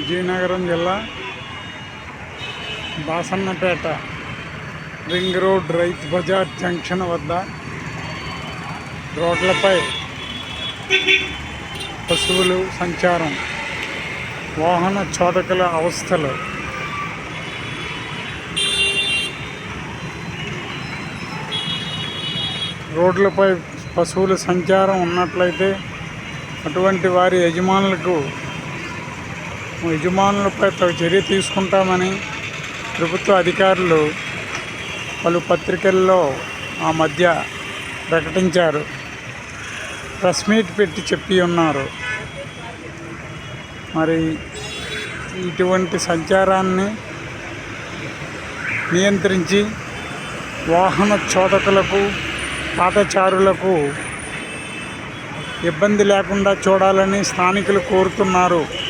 విజయనగరం జిల్లా బాసన్నపేట ring road Rythu Bazar junction వద్ద రోడ్లపై పశువులు సంచారం వాహన చోదకుల అవస్థలు. రోడ్లపై పశువుల సంచారం ఉన్నట్లయితే అటువంటి వారి యజమానులకు యజమానులపై తగు చర్య తీసుకుంటామని ప్రభుత్వ అధికారులు పలు పత్రికల్లో ఆ మధ్య ప్రకటించారు. ప్రెస్ మీట్ పెట్టి చెప్పి ఉన్నారు. మరి ఇటువంటి సంచారాన్ని నియంత్రించి వాహన చోదకులకు పాతచారులకు ఇబ్బంది లేకుండా చూడాలని స్థానికులు కోరుతున్నారు.